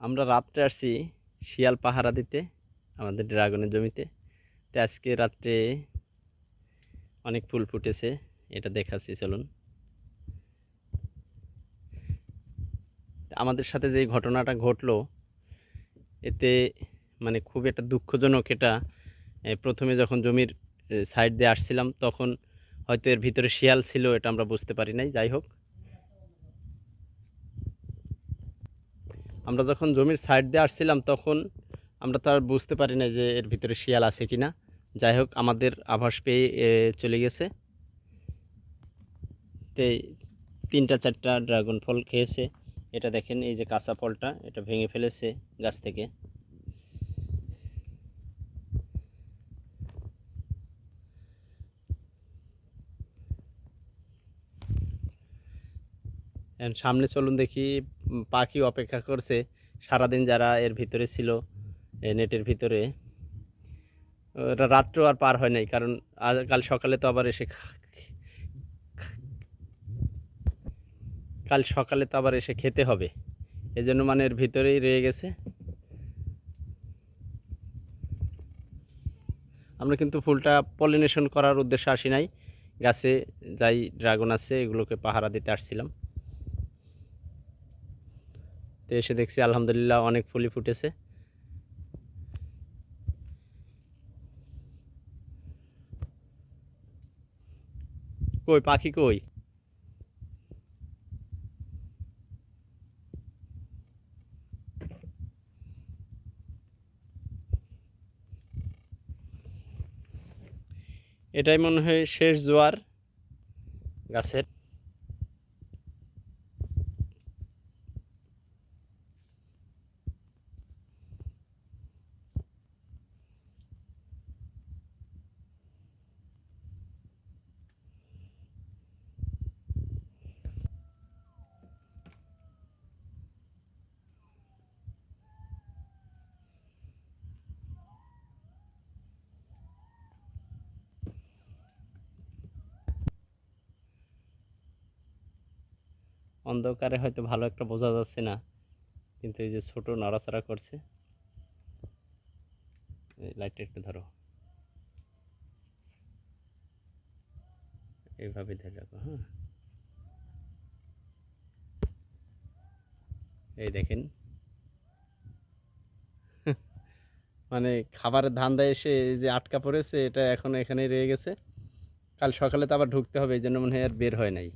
আমরা রাত্রে আসছি শিয়াল পাহারা দিতে, আমাদের ড্রাগনের জমিতে। তো আজকে রাত্রে অনেক ফুল ফুটেছে, এটা দেখাচ্ছি, চলুন। আমাদের সাথে যে ঘটনাটা ঘটলো, এতে মানে খুব একটা দুঃখজনক এটা প্রথমে যখন জমির সাইড দিয়ে আসছিলাম, তখন হয়তো এর ভিতরে শিয়াল ছিল, এটা আমরা বুঝতে পারি নাই, যাই হোক। আমরা যখন জমির সাইড দিয়ে আসছিলাম, তখন আমরা তো আর বুঝতে পারি না যে এর ভিতরে শিয়াল আছে কি না যাই হোক, আমাদের আভাস পেয়ে চলে গেছে। তে, তিনটা, চারটা ড্রাগন ফল খেয়েছে। এটা দেখেন, এই যে কাঁচা ফলটা, এটা ভেঙে ফেলেছে গাছ থেকে। সামনে চলুন দেখি। পাখি অপেক্ষা করছে। সারাদিন যারা এর ভিতরে ছিল নেটের ভিতরে, ওরা রাত্র আর পার হয় নাই, কারণ কাল সকালে তো আবার এসে কাল সকালে তো আবার এসে খেতে হবে। এজন্য মানে এর ভিতরেই রয়ে গেছে। আমরা কিন্তু ফুলটা পলিনেশন করার উদ্দেশ্যে আসি নাই। গাছে যাই ড্রাগন আছে, এগুলোকে পাহারা দিতে আসছিলাম। তো এসে দেখছি আলহামদুলিল্লাহ অনেক ফুলই ফুটেছে। কই, পাখি কই? এটাই মনে হয় শেষ জোয়ার গাছের। অন্ধকারে হয়তো ভালো একটা বোঝা যাচ্ছে না। কিন্তু এই যে ছোট নড়াচড়া করছে। লাইটটা একটু ধরো। এইভাবে ধরে রাখো হ্যাঁ। এই দেখেন। মানে খাবারের ধান্দায় এসে এই যে আটকা পড়েছে, এটা এখন এখানেই রয়ে গেছে। কাল সকালে তো আবার ঢুকতে হবে, এই জন্য মনে হয় আর বের হয় নাই।